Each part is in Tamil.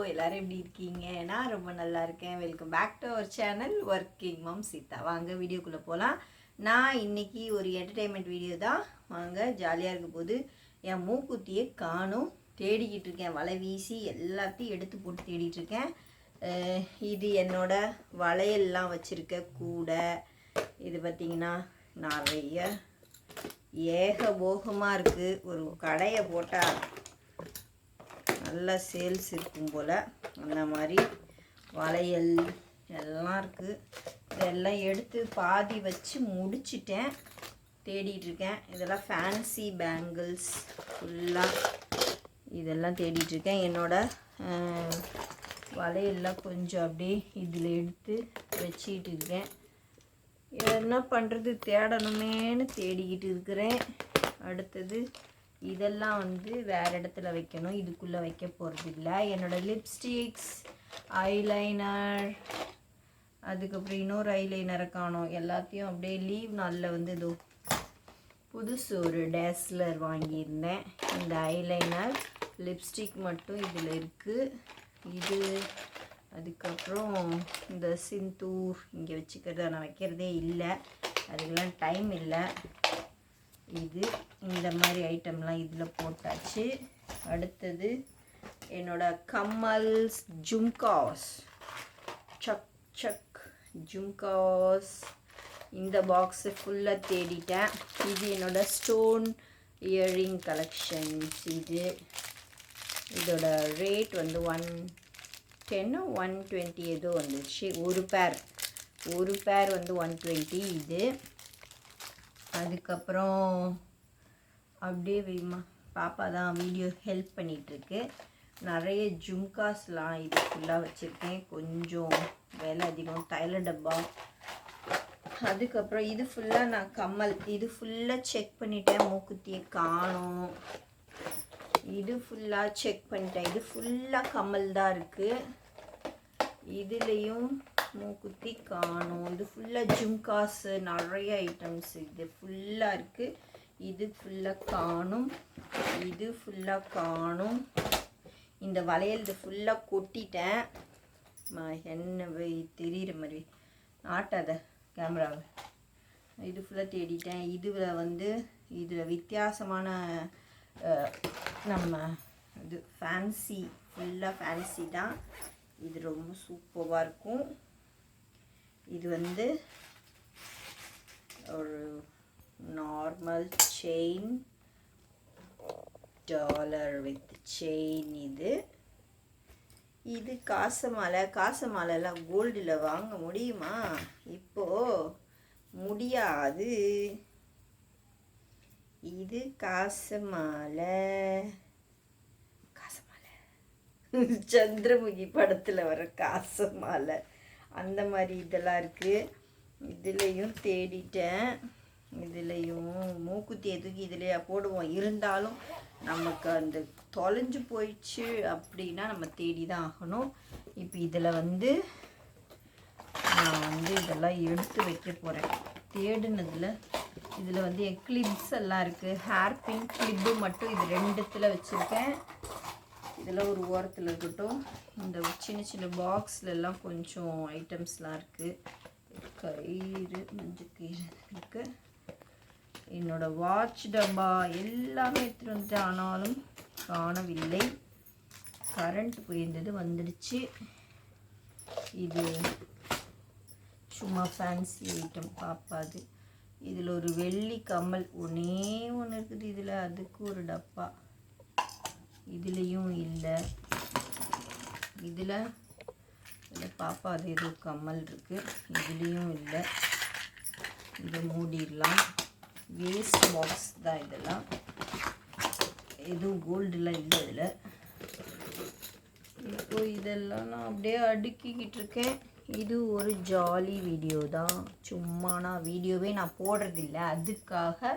எல்லாரும் எப்படி இருக்கீங்க? நான் ரொம்ப நல்லா இருக்கேன். Welcome back to our channel working mum Seetha வாங்க வீடியோக்குள்ளே போகலாம் நான் இன்னைக்கு ஒரு என்டர்டெயின்மெண்ட் வீடியோ தான். வாங்க ஜாலியாக இருக்கும் போது என் மூக்குத்தியை காணும். தேடிக்கிட்டு இருக்கேன். வலை வீசி எல்லாத்தையும் எடுத்து போட்டு தேடிட்டு இருக்கேன். இது என்னோட வளையல்லாம் வச்சுருக்க கூடை. இது பார்த்திங்கன்னா நிறைய ஏகபோகமாக இருக்குது ஒரு கடையை போட்டால் நல்ல சேல்ஸ் இருக்கும் போல். அந்த மாதிரி வளையல் எல்லாம் இருக்குது இதெல்லாம் எடுத்து பாதி வச்சு முடிச்சிட்டேன். தேடிட்டுருக்கேன் இதெல்லாம் ஃபேன்சி பேங்கிள்ஸ் ஃபுல்லாக இதெல்லாம் தேடிட்டுருக்கேன் இருக்கேன். வலையெல்லாம் வளையல்லாம் கொஞ்சம் அப்படியே இதில் எடுத்து வச்சிக்கிட்டு இருக்கேன். என்ன பண்ணுறது தேடணுமேன்னு தேடிக்கிட்டு இருக்கிறேன். அடுத்தது இதெல்லாம் வந்து வேறு இடத்துல வைக்கணும். இதுக்குள்ளே வைக்க போகிறது இல்லை என்னோடய லிப்ஸ்டிக்ஸ் ஐலைனர் அதுக்கப்புறம் இன்னொரு ஐலைனரை காணோம். எல்லாத்தையும் அப்படியே லீவ் நாளில் வந்து இதோ புதுசு ஒரு டேஸ்லர் வாங்கியிருந்தேன். இந்த ஐலைனர் லிப்ஸ்டிக் மட்டும் இதில் இருக்குது இது அதுக்கப்புறம் இந்த சிந்தூர் இங்கே வச்சுக்கிறத நான் வைக்கிறதே இல்லை. அதுக்கெல்லாம் டைம் இல்லை. இது இந்த மாதிரி ஐட்டம்லாம் இதில் போட்டாச்சு. அடுத்தது என்னோட கம்மல்ஸ் ஜும்காஸ். சக் சக் ஜும்காஸ். இந்த பாக்ஸு ஃபுல்லாக தேடிட்டேன். இது என்னோட ஸ்டோன் இயரிங் கலெக்ஷன்ஸ் இது இதோட ரேட் வந்து ஒன் டென்னு ஒன் டுவெண்ட்டி ஏதோ வந்துச்சு ஒரு பேர் ஒரு பேர் வந்து ஒன் டுவெண்ட்டி இது. அதுக்கப்புறம் அப்படியே வைமா பாப்பா தான் வீடியோ ஹெல்ப் பண்ணிகிட்ருக்கு நிறைய ஜும்காஸ்லாம் இது ஃபுல்லாக வச்சுருக்கேன். கொஞ்சம் விலை அதிகம். தைல டப்பா. அதுக்கப்புறம் இது ஃபுல்லாக நான் கம்மல். இது ஃபுல்லாக செக் பண்ணிட்டேன். மூக்குத்தியை காணும். இது ஃபுல்லாக செக் பண்ணிட்டேன். இது ஃபுல்லாக கம்மல் தான் இருக்குது இதுலேயும் மூக்குத்தி காணும். இது ஃபுல்லாக ஜும்காஸு நிறைய ஐட்டம்ஸ் இது ஃபுல்லாக இருக்குது இது ஃபுல்லாக காணும். இது ஃபுல்லாக காணும். இந்த வளையல் இது ஃபுல்லாக கொட்டிட்டேன். என்ன போய் தெரியிற மாதிரி. நாட்டாத கேமராவை இது ஃபுல்லாக தேடிட்டேன். இதில் வந்து இதில் வித்தியாசமான நம்ம இது ஃபேன்சி ஃபுல்லாக ஃபேன்சி தான். இது ரொம்ப சூப்பராக இருக்கும். இது வந்து ஒரு normal chain dollar with chain இது. இது காசு மாலை காசு மாலைலாம் கோல்டில் வாங்க முடியுமா? இப்போ முடியாது. இது காசு மாலை காசு மாலை சந்திரமுகி படத்தில் வர காசு மாலை அந்த மாதிரி இதெல்லாம் இருக்குது இதுலேயும் தேடிட்டேன். இதுலேயும் மூக்குத்தி எதுக்கு இதுலேயே போடுவோம். இருந்தாலும் நமக்கு அந்த தொலைஞ்சு போயிடுச்சு அப்படின்னா நம்ம தேடி தான் ஆகணும். இப்போ இதில் வந்து நான் வந்து இதெல்லாம் எடுத்து வைக்க போகிறேன் தேடுனதில் இதில் வந்து என் கிளிப்ஸ் எல்லாம் இருக்குது ஹேர் பின் கிளிப்பு மட்டும் இது ரெண்டுத்தில் வச்சுருக்கேன். இதெல்லாம் ஒரு ஓரத்தில் இருக்கட்டும். இந்த சின்ன சின்ன பாக்ஸ்ல எல்லாம் கொஞ்சம் ஐட்டம்ஸ்லாம் இருக்குது கயிறு மஞ்சள் கயிறு இருக்குது என்னோடய வாட்ச் டப்பா எல்லாமே எடுத்துகிட்டு வந்துட்டு ஆனாலும் காணவில்லை. கரண்ட் போயிருந்தது வந்துடுச்சு. இது சும்மா ஃபேன்சி ஐட்டம் பார்ப்பாது இதில் ஒரு வெள்ளி கம்மல் ஒன்றே ஒன்று இருக்குது இதில். அதுக்கு ஒரு டப்பா. இதுலேயும் இல்லை. இதில் இதில் பாப்பா அது ஏதோ கம்மல் இருக்குது இதுலேயும் இல்லை. இதை மூடிடலாம். வேஸ்ட் பாக்ஸ் தான் இதெல்லாம். எதுவும் கோல்டுலாம் இல்லை இதில். இப்போ இதெல்லாம் நான் அப்படியே அடுக்கிக்கிட்டு இருக்கேன். இது ஒரு ஜாலி வீடியோ தான். சும்மா நான் வீடியோவே நான் போடுறதில்ல. அதுக்காக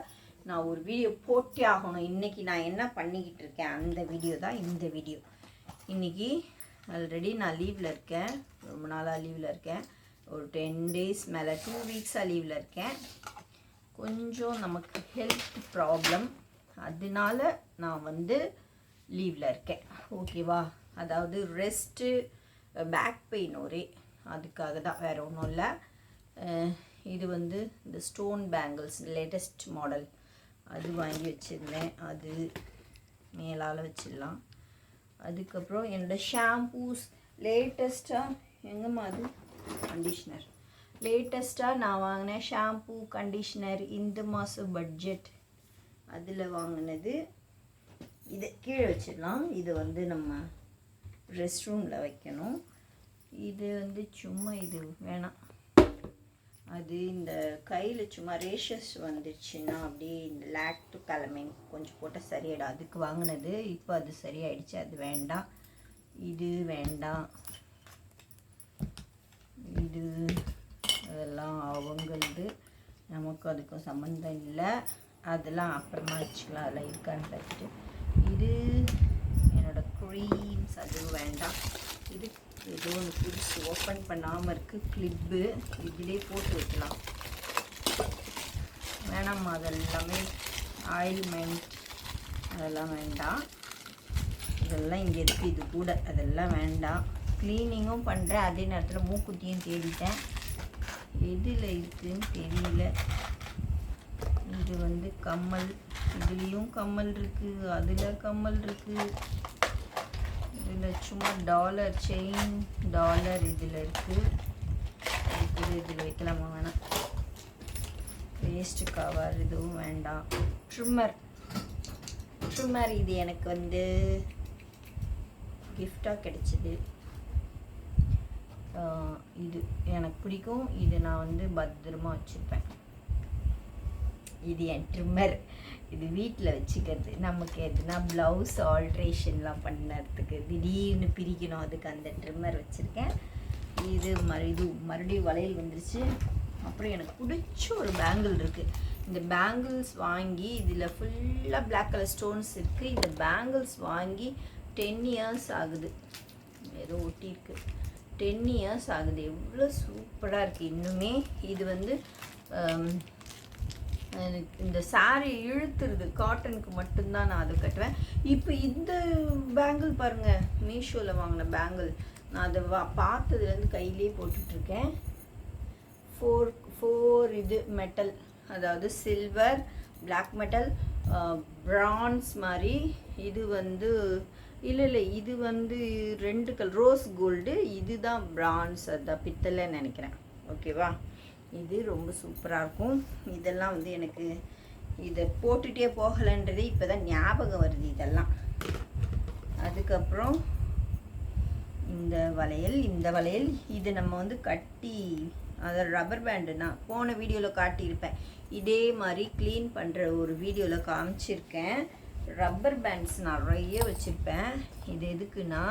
நான் ஒரு வீடியோ போட்டே ஆகணும். இன்றைக்கி நான் என்ன பண்ணிக்கிட்டு இருக்கேன்? அந்த வீடியோ தான் இந்த வீடியோ இன்றைக்கி ஆல்ரெடி நான் லீவில் இருக்கேன். ரொம்ப நாளாக லீவில் இருக்கேன். ஒரு டென் டேஸ் மேலே டூ வீக்ஸாக லீவில் இருக்கேன். கொஞ்சம் நமக்கு ஹெல்த் ப்ராப்ளம் அதனால நான் வந்து லீவில் இருக்கேன். ஓகேவா அதாவது ரெஸ்ட்டு பேக் பெயின் ஒரே. அதுக்காக தான். வேறு ஒன்றும் இல்லை. இது வந்து இந்த ஸ்டோன் பேங்கிள்ஸ் லேட்டஸ்ட் மாடல் அது வாங்கி வச்சுருந்தேன். அது மேலால் வச்சிடலாம். அதுக்கப்புறம் என்னோடய ஷாம்பூஸ் லேட்டஸ்ட்டாக எங்கம்மா அது? கண்டிஷ்னர் லேட்டஸ்ட்டாக நான் வாங்கினேன் ஷாம்பூ கண்டிஷ்னர் இந்த மாதம் பட்ஜெட் அதில் வாங்கினது. இதை கீழே வச்சிடலாம். இது வந்து நம்ம ரெஸ்ட் ரூமில் வைக்கணும். இது வந்து சும்மா இது வேணாம். அது இந்த கையில் சும்மா ரேஷஸ் வந்துச்சுன்னா அப்படியே இந்த லாக்டு கலமைன் கொஞ்சம் போட்டால் சரியாயிடும். அதுக்கு வாங்கினது இப்போ அது சரியாயிடுச்சு. அது வேண்டாம். இது வேண்டாம். இது அதெல்லாம் அவங்களது. நமக்கு அதுக்கும் சம்மந்தம் இல்லை. அதெல்லாம் அப்புறமா வச்சுக்கலாம். அதெல்லாம் இருக்கான்னு பார்த்துட்டு இது என்னோடய க்ரீம்ஸ் அதுவும் வேண்டாம். இது ஏதோ ஒன்று புதுசு ஓப்பன் பண்ணாமல் இருக்குது கிளிப்பு இதிலே போட்டு வைக்கலாம். வேணாம் அதெல்லாமே ஆயில்மெண்ட் அதெல்லாம் வேண்டாம். இதெல்லாம் இங்கே இருக்குது இது கூட. அதெல்லாம் வேண்டாம். க்ளீனிங்கும் பண்ணுறேன் அதே நேரத்தில் மூக்குத்தியும் தேடிட்டேன். எதில் இருக்குதுன்னு தெரியல. இது வந்து கம்மல். இதுலேயும் கம்மல் இருக்குது அதில் கம்மல் இருக்குது இதில் சும்மா டாலர் செயின் டாலர் இதில் இருக்குது இது இதில் வைக்கலாமா? வேணாம். வேஸ்ட்டு கவர் இதுவும் வேண்டாம். ட்ரிம்மர் ட்ரிம்மர் இது எனக்கு வந்து கிஃப்டாக கிடைச்சிது. இது எனக்கு பிடிக்கும். இது நான் வந்து பத்திரமா வச்சுருப்பேன். இது என் ட்ரிம்மர் இது வீட்டில் வச்சுக்கிறது. நமக்கு எதுனா ப்ளவுஸ் ஆல்ட்ரேஷன்லாம் பண்ணுறதுக்கு திடீர்னு பிரிக்கணும். அதுக்கு அந்த ட்ரிம்மர் வச்சுருக்கேன். இது மறு இது மறுபடியும் வளையல் வந்துருச்சு. அப்புறம் எனக்கு பிடிச்ச ஒரு பேங்கிள் இருக்குது இந்த பேங்கிள்ஸ் வாங்கி இதில் ஃபுல்லாக பிளாக் கலர் ஸ்டோன்ஸ் இருக்குது இந்த பேங்கிள்ஸ் வாங்கி டென் இயர்ஸ் ஆகுது. ஏதோ ஒட்டியிருக்கு. டென் இயர்ஸ் ஆகுது. எவ்வளோ சூப்பராக இருக்குது இன்னுமே இது வந்து இந்த சாரீ இழுத்துருது. காட்டனுக்கு மட்டும்தான் நான் அதை கட்டுவேன். இப்போ இந்த பேங்கிள் பாருங்க. மீஷோவில் வாங்கின பேங்கிள் நான் அதை வா பார்த்ததுலேருந்து கையிலே போட்டுட்ருக்கேன் ஃபோர் ஃபோர் இது மெட்டல் அதாவது சில்வர் பிளாக் மெட்டல் ப்ரான்ஸ் மாதிரி. இது வந்து இல்லை இல்லை இது வந்து ரெண்டு கல் ரோஸ் கோல்டு இதுதான் பிரான்ஸ் அதான் பித்தளைன்னு நினைக்கிறேன். ஓகேவா இது ரொம்ப சூப்பராக இருக்கும். இதெல்லாம் வந்து எனக்கு இதை போட்டுகிட்டே போகலைன்றது இப்போ தான் ஞாபகம் வருது இதெல்லாம். அதுக்கப்புறம் இந்த வளையல் இந்த வளையல் இது நம்ம வந்து கட்டி அதை ரப்பர் பேண்டுனா போன வீடியோவில் காட்டியிருப்பேன். இதே மாதிரி க்ளீன் பண்ணுற ஒரு வீடியோவில் காமிச்சிருக்கேன். ரப்பர் பேண்ட்ஸ் நிறைய வச்சுருப்பேன். இது எதுக்குன்னா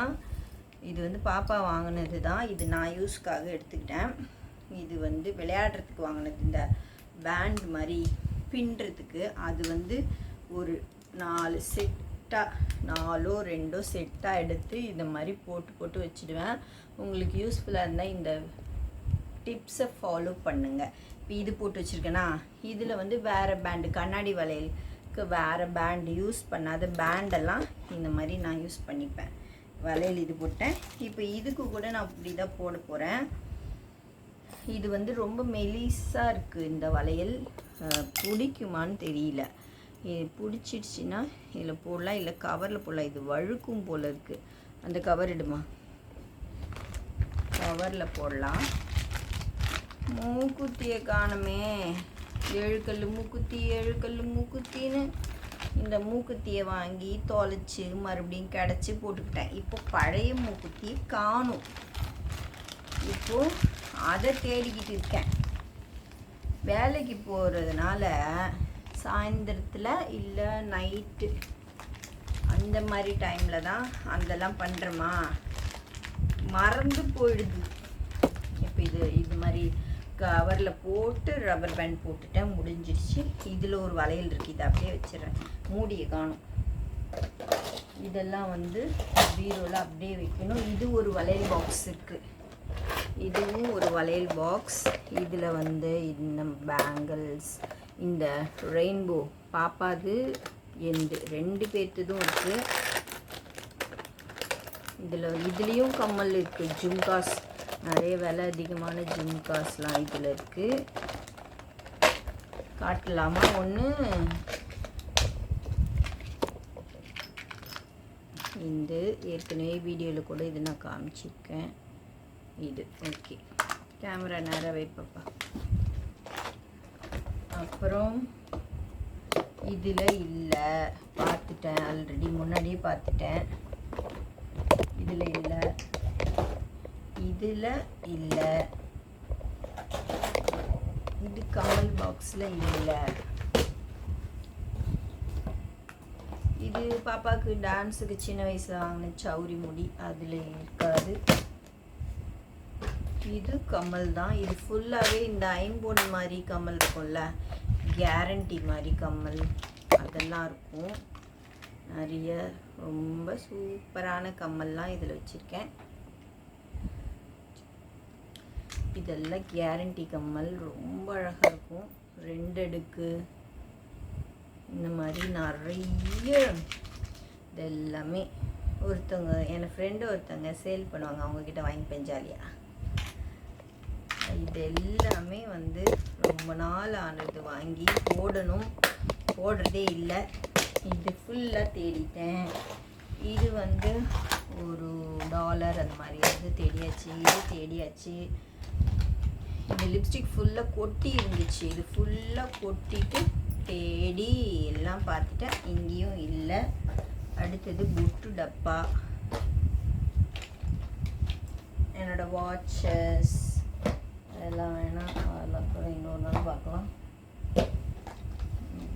இது வந்து பாப்பா வாங்கினது தான் இது நான் யூஸ்க்காக எடுத்துக்கிட்டேன். இது வந்து விளையாடுறதுக்கு வாங்கினது. இந்த பேண்ட் மாதிரி பின்னுறதுக்கு அது வந்து ஒரு நாலு செட்டாக நாலோ ரெண்டோ செட்டாக எடுத்து இந்த மாதிரி போட்டு போட்டு வச்சுடுவேன். உங்களுக்கு யூஸ்ஃபுல்லாக இருந்தால் இந்த டிப்ஸை ஃபாலோ பண்ணுங்கள் இப்போ இது போட்டு வச்சுருக்கேன்னா இதில் வந்து வேறு பேண்டு கண்ணாடி வளையலுக்கு வேறு பேண்டு யூஸ் பண்ணாத பேண்டெல்லாம் இந்த மாதிரி நான் யூஸ் பண்ணிப்பேன். வளையல் இது போட்டேன். இப்போ இதுக்கு கூட நான் இப்படி தான் போட போகிறேன் இது வந்து ரொம்ப மெலிசாக இருக்குது இந்த வளையல். பிடிக்குமான்னு தெரியல. இது பிடிச்சிடுச்சின்னா இதில் போடலாம் இல்லை கவரில் போடலாம். இது வழுக்கும் போல் இருக்குது அந்த கவர் இடுமா கவரில் போடலாம். மூக்குத்தியை காணமே. ஏழு கல் மூக்குத்தி ஏழு கல் மூக்குத்தின்னு இந்த மூக்குத்தியை வாங்கி தொலைச்சி மறுபடியும் கிடச்சி போட்டுக்கிட்டேன். இப்போ பழைய மூக்குத்தி காணும். இப்போ அதை தேடிக்கிட்டு இருக்கேன். வேலைக்கு போகிறதுனால சாயந்தரத்தில் இல்லை நைட்டு அந்த மாதிரி டைமில் தான் அதெல்லாம் பண்ணுறோமா மறந்து போயிடுது. இப்போ இது இது மாதிரி கவரில் போட்டு ரப்பர் பேண்ட் போட்டுட்டேன் முடிஞ்சிடுச்சு இதில் ஒரு வளையல் இருக்குது இதை அப்படியே வச்சிடறேன். மூடியை காணும். இதெல்லாம் வந்து பீரோவில் அப்படியே வைக்கணும். இது ஒரு வளையல் பாக்ஸ் இருக்குது இதுவும் ஒரு வளையல் பாக்ஸ் இதில் வந்து இந்த பேங்கிள்ஸ் இந்த ரெயின்போ பாப்பாது எந்து ரெண்டு பேர்த்துதும் இருக்குது இதில் இதுலேயும் கம்மல் இருக்குது ஜும்காஸ் நிறைய விலை அதிகமான ஜும்காஸ்லாம் இதில் இருக்குது காட்டலாமா? ஒன்று இந்த ஏற்கனவே வீடியோவில் கூட இது நான் காமிச்சிருக்கேன். இது ஓகே. கேமரா நேரம் வைப்பப்பா. அப்புறம் இதில் இல்லை. பார்த்துட்டேன். ஆல்ரெடி முன்னாடியே பார்த்துட்டேன். இதில் இல்லை. இதில் இல்லை. இது கமல் பாக்ஸில் இல்லை. இது பாப்பாவுக்கு டான்ஸுக்கு சின்ன வயசில் வாங்கின சௌரி முடி. அதில் இருக்காது. இது கமல் தான். இது ஃபுல்லாகவே இந்த ஐம்பொன் மாதிரி கமல் இருக்கும்ல. கேரண்டி மாதிரி கம்மல் அதெல்லாம் இருக்கும். நிறைய ரொம்ப சூப்பரான கம்மல்லாம் இதில் வச்சுருக்கேன். இதெல்லாம் கேரண்டி கம்மல். ரொம்ப அழகாக இருக்கும். ரெண்டு அடுக்கு. இந்த மாதிரி நிறைய இதெல்லாமே ஒருத்தவங்க என் ஃப்ரெண்டு ஒருத்தவங்க சேல் பண்ணுவாங்க. அவங்கக்கிட்ட வாங்கிப்பேன் ஜாலியாக இது எல்லாமே வந்து ரொம்ப நாள் ஆனது. வாங்கி போடணும். போடுறதே இல்லை. இது ஃபுல்லாக தேடிட்டேன். இது வந்து ஒரு டாலர் அந்த மாதிரி வந்து தேடியாச்சு இது தேடியாச்சு. இந்த லிப்ஸ்டிக் ஃபுல்லாக கொட்டி இருந்துச்சு. இது ஃபுல்லாக கொட்டிட்டு தேடி எல்லாம் பார்த்துட்டேன் இங்கேயும் இல்லை. அடுத்தது புட்டு டப்பா. என்னோடய வாட்சஸ் அதெல்லாம் வேணாம். அதெல்லாம் கூட இன்னொரு நாள் பார்க்கலாம்.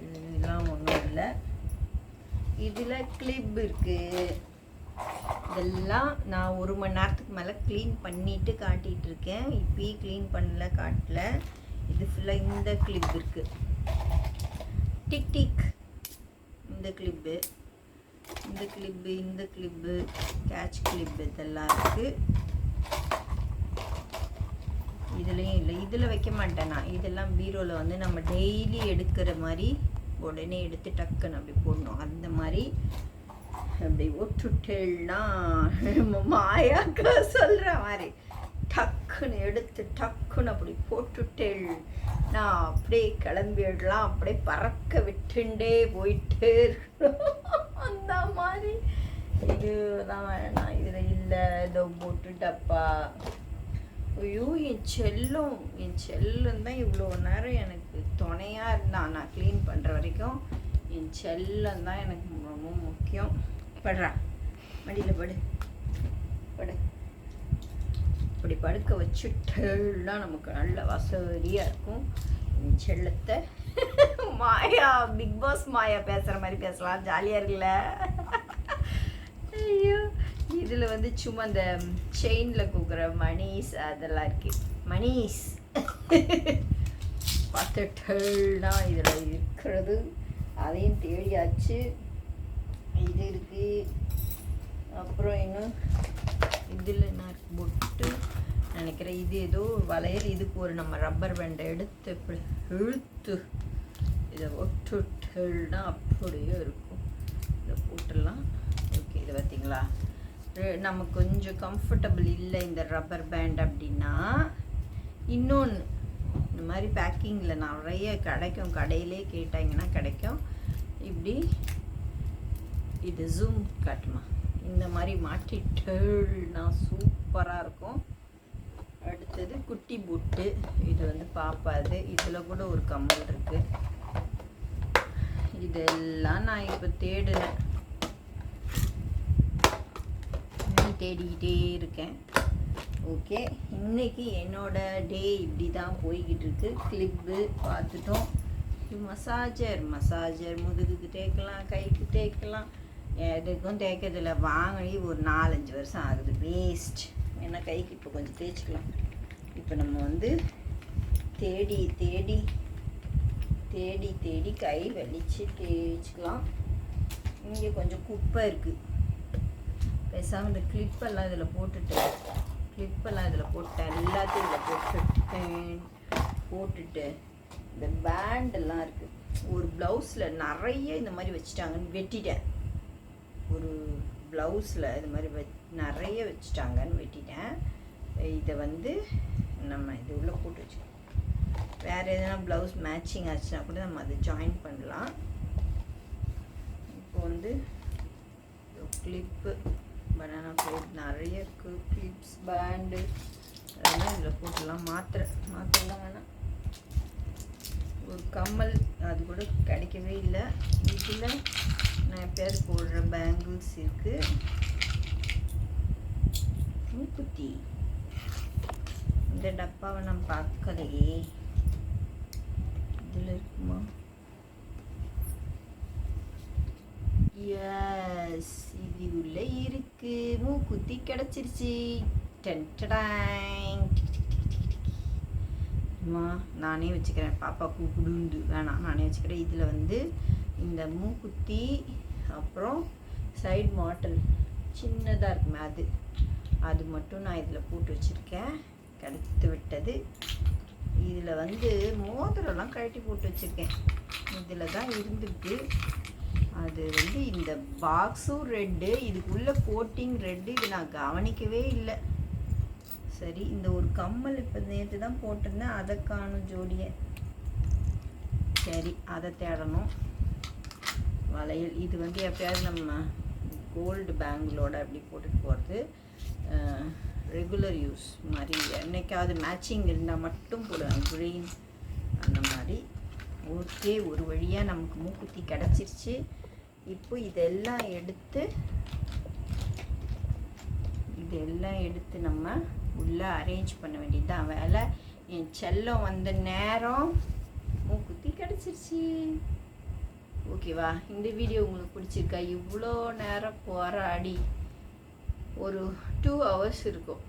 இதெல்லாம் ஒன்றும் இல்லை. இதில் கிளிப் இருக்குது இதெல்லாம் நான் ஒரு மணி நேரத்துக்கு மேலே க்ளீன் பண்ணிட்டு காட்டிகிட்டு இருக்கேன் இப்பயும் க்ளீன் பண்ணல காட்டல. இது ஃபுல்லாக இந்த கிளிப் இருக்குது டிக் டிக் இந்த கிளிப்பு இந்த கிளிப்பு இந்த கிளிப்பு கேட்ச் கிளிப்பு இதெல்லாம் இருக்குது இதுலேயும் இல்லை. இதில் வைக்க மாட்டேன் நான். இதெல்லாம் பீரோவில் வந்து நம்ம டெய்லி எடுக்கிற மாதிரி உடனே எடுத்து டக்குன்னு அப்படி போடணும். அந்த மாதிரி அப்படி ஒட்டுட்டேன்னா நம்ம மாயாக்கா சொல்கிற மாதிரி டக்குன்னு எடுத்து டக்குன்னு அப்படி போட்டுட்டேள். நான் அப்படியே கிளம்பிடலாம் அப்படியே பறக்க விட்டுண்டே போயிட்டே அந்த மாதிரி. இதுதான் வேணாம் இதில் இல்லை இதோ போட்டுட்டப்பா. ஐயோ என் செல்லும் என் செல்லும் தான் இவ்வளோ நேரம் எனக்கு துணையாக இருந்தான் நான் க்ளீன் பண்ணுற வரைக்கும் என் செல்லம் தான் எனக்கு ரொம்ப முக்கியம். படுறா. மடியில் படு. படு. இப்படி படுக்க வச்சுட்டேன்னா நமக்கு நல்ல வசதியாக இருக்கும். செல்லத்தை மாயா பிக் பாஸ் மாயா பேசுகிற மாதிரி பேசலாம். ஜாலியாக இருக்குல்ல? ஐயோ. இதில் வந்து சும்மா அந்த செயினில் கூக்குற மணிஸ் அதெல்லாம் இருக்கு. மணிஸ். பார்த்துட்டேன்னா இதில் இருக்கிறது. அதையும் தேடியாச்சு. இது இருக்கு. அப்புறம் இன்னும் இதில் என்ன இருக்கு பொட்டு நினைக்கிறேன். இது ஏதோ வளையல். இதுக்கு ஒரு நம்ம ரப்பர் பேண்டை எடுத்து இப்படி இழுத்து இதை ஒட்டுனா அப்படியே இருக்கும். இதை போட்டுடலாம். ஓகே இது பார்த்தீங்களா நம்ம நமக்கு கொஞ்சம் கம்ஃபர்டபுள் இல்லை இந்த ரப்பர் பேண்ட் அப்படின்னா. இன்னொன்று இந்த மாதிரி பேக்கிங்கில் நிறைய கிடைக்கும். கடையிலே கேட்டாங்கன்னா கிடைக்கும். இப்படி இது ஜூம் காட்டுமா இந்த மாதிரி மாட்டிட்டேன்னா சூப்பராக இருக்கும். அடுத்தது குட்டி புட்டு இது வந்து பாப்பாது இதில் கூட ஒரு கம்மல் இருக்குது இதெல்லாம் நான் இப்போ தேடினேன் தேடிக்கிட்டே இருக்கேன். ஓகே இன்னைக்கு என்னோட டே இப்படி தான் போய்கிட்டு இருக்கு. கிளிப்பு பார்த்துட்டோம். மசாஜர் மசாஜர் முதுகுக்கு தேய்க்கலாம் கைக்கு தேய்க்கலாம். எதுக்கும் தேய்க்கிறதில்ல வாங்கி ஒரு நாலஞ்சு வருஷம் ஆகுது. வேஸ்ட் ஏன்னா கைக்கு இப்போ கொஞ்சம் தேய்ச்சிக்கலாம். இப்போ நம்ம வந்து தேடி தேடி தேடி தேடி கை வலிச்சு தேய்ச்சிக்கலாம். இங்கே கொஞ்சம் குப்பை இருக்குது பேசாமல் இந்த கிளிப்பெல்லாம் இதில் போட்டுட்டேன் கிளிப்பெல்லாம் இதில் போட்டேன் எல்லாத்தையும் இதில் போட்டுட்டேன் போட்டுட்டு இந்த பேண்டெல்லாம் இருக்குது ஒரு ப்ளவுஸில் நிறைய இந்த மாதிரி வச்சுட்டாங்கன்னு வெட்டிட்டேன். ஒரு ப்ளவுஸில் இது மாதிரி வச் நிறைய வச்சுட்டாங்கன்னு வெட்டிட்டேன். இதை வந்து நம்ம இது உள்ளே போட்டு வச்சுக்கோம் வேறு எதனா ப்ளவுஸ் மேட்சிங் ஆச்சுன்னா கூட நம்ம அதை ஜாயின் பண்ணலாம். இப்போ வந்து கிளிப்பு பனானா கோட் நிறைய இருக்குது கிளிப்ஸ் பேண்டு அதெல்லாம் இதில் போட்டுடலாம். மாத்திரை மாத்திரைலாம் வேணாம். ஒரு கம்மல் அது கூட கிடைக்கவே இல்லை. இதில் நான் பேர் போடுற பேங்கிள்ஸ் இருக்குது மூக்குத்தி இந்த டப்பாவை நான் பார்க்கலையே. இதில் இருக்குமா? எஸ் இது உள்ள இருக்கு. மூக்குத்தி கிடச்சிருச்சு. டென்டடாங் மா நானே வச்சுக்கிறேன். பாப்பா குடுண்டு வேணாம் நானே வச்சுக்கிறேன். இதில் வந்து இந்த மூக்குத்தி அப்புறம் சைடு மாட்டல் சின்னதாக இருக்குமே அது. அது மட்டும் நான் இதில் போட்டு வச்சுருக்கேன். கிடைத்து விட்டது. இதில் வந்து மோதிரம்லாம் கழட்டி போட்டு வச்சுருக்கேன். இதில் தான் இருந்துருக்கு. அது வந்து இந்த பாக்ஸும் ரெட்டு இதுக்குள்ளே கோட்டிங் ரெட்டு இது நான் கவனிக்கவே இல்லை. சரி இந்த ஒரு கம்மல் இப்போ நேற்று தான் போட்டிருந்தேன் அதை காணும் ஜோடியை. சரி அதை தேடணும். வளையல் இது வந்து எப்பயாவது நம்ம கோல்டு பேங்கிளோட அப்படி போட்டுட்டு போகிறது ரெகுலர் யூஸ் மாதிரி என்றைக்காவது மேட்சிங் இருந்தால் மட்டும் போடுவேன் க்ரீன் அந்த மாதிரி. ஓகே ஒரு வழியாக நமக்கு மூக்குத்தி கிடச்சிருச்சு. இப்போ இதெல்லாம் எடுத்து இதெல்லாம் எடுத்து நம்ம உள்ளே அரேஞ்ச் பண்ண வேண்டியதுதான் வேலை. என் செல்லம் வந்த நேரம் மூக்குத்தி கிடச்சிருச்சு. ஓகேவா இந்த வீடியோ உங்களுக்கு பிடிச்சிருக்கா? இவ்வளோ நேரம் போராடி ஒரு டூ ஹவர்ஸ் இருக்கும்.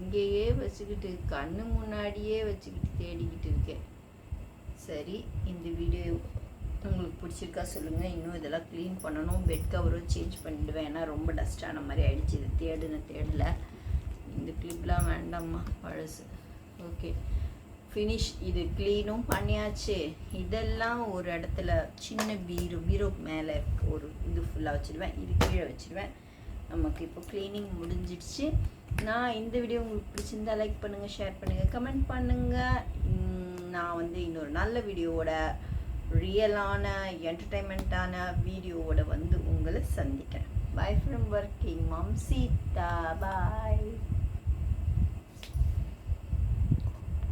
இங்கேயே வச்சுக்கிட்டு கண்ணு முன்னாடியே வச்சுக்கிட்டு தேடிக்கிட்டு இருக்கேன். சரி இந்த வீடியோ உங்களுக்கு பிடிச்சிருக்கா சொல்லுங்கள் இன்னும் இதெல்லாம் க்ளீன் பண்ணணும். பெட் கவரும் சேஞ்ச் பண்ணிடுவேன். ஏன்னா ரொம்ப டஸ்ட்டான மாதிரி ஆகிடுச்சு இது தேடுன தேடலை. இந்த கிளிப்லாம் வேண்டாம்மா பழசு. ஓகே ஃபினிஷ் இது க்ளீனும் பண்ணியாச்சு. இதெல்லாம் ஒரு இடத்துல சின்ன பீரோ பீரோக்கு மேலே ஒரு இது ஃபுல்லாக வச்சுருவேன். இது கீழே வச்சுருவேன். நமக்கு இப்போ க்ளீனிங் முடிஞ்சிடுச்சு. நான் இந்த வீடியோ உங்களுக்கு பிடிச்சிருந்தா லைக் பண்ணுங்கள் ஷேர் பண்ணுங்கள் கமெண்ட் பண்ணுங்கள் நான் வந்து இன்னொரு நல்ல வீடியோவோட ரியலான என்டர்டைன்மெண்ட்டான வீடியோவோட வந்து உங்களை சந்திக்கிறேன். Bye from working mom Seetha bye